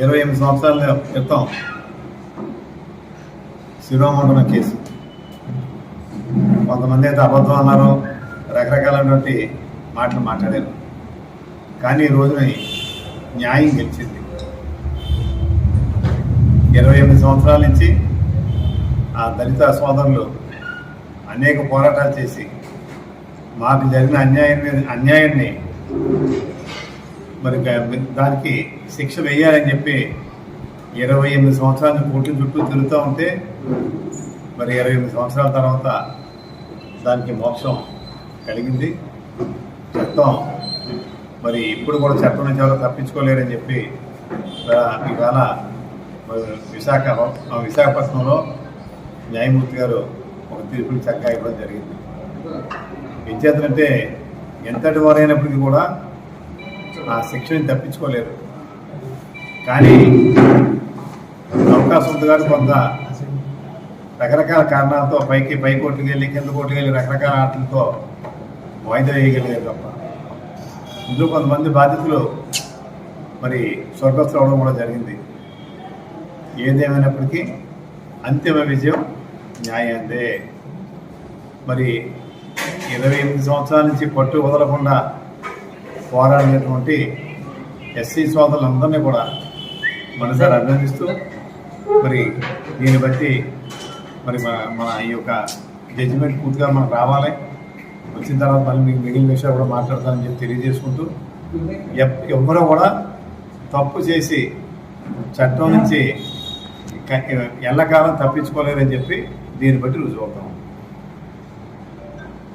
ఇరవై ఎనిమిది సంవత్సరాల క్రితం శిరోమండలం కేసు. కొంతమంది అయితే అబద్ధం అన్నారు రకరకాలైనటువంటి మాటలు మాట్లాడారు. కానీ ఈ రోజున న్యాయం గెలిచింది. ఇరవై ఎనిమిది సంవత్సరాల నుంచి ఆ దళిత సోదరులు అనేక పోరాటాలు చేసి మాకు జరిగిన అన్యాయం అన్యాయాన్ని మరి దానికి శిక్ష వేయాలని చెప్పి ఇరవై ఎనిమిది సంవత్సరాల కోర్టు చుట్టూ తిరుగుతూ ఉంటే మరి ఇరవై ఎనిమిది సంవత్సరాల తర్వాత దానికి మోక్షం కలిగింది. చట్టం మరి ఇప్పుడు కూడా చట్టం నుంచి ఎవరు తప్పించుకోలేరని చెప్పి ఇవాళ- మరి విశాఖ విశాఖపట్నంలో న్యాయమూర్తి గారు ఒక తీర్పుని చక్కగా ఇవ్వడం జరిగింది. విద్యార్థులంటే ఎంతటి వారైనప్పటికీ కూడా ఆ శిక్షని తప్పించుకోలేరు కానీ అవకాశం ఉంది కానీ కొంత రకరకాల కారణాలతో పైకి పై కోర్టుకు వెళ్ళి కింద కోర్టుకు వెళ్ళి రకరకాల ఆటలతో వాయిదా వేయగలిగారు తప్ప. ఇందులో కొంతమంది బాధితులు మరి స్వర్గస్థులు అవడం కూడా జరిగింది. ఏదేమైనప్పటికీ అంతిమ విజయం న్యాయందే. మరి ఇరవై ఎనిమిది సంవత్సరాల నుంచి పట్టు వదలకుండా పోరాడినటువంటి ఎస్సీ సోదరులందరినీ కూడా మనసారి అభినందిస్తూ మరి దీన్ని బట్టి మరి మన మన ఈ యొక్క జడ్జిమెంట్ పూర్తిగా మనకు రావాలి. వచ్చిన తర్వాత మళ్ళీ మీకు మిగిలిన విషయాలు కూడా మాట్లాడతానని చెప్పి తెలియజేసుకుంటూ ఎవరో కూడా తప్పు చేసి చట్టం నుంచి ఎల్లకాలం తప్పించుకోలేరని చెప్పి దీన్ని బట్టి రుజువు అవుతాం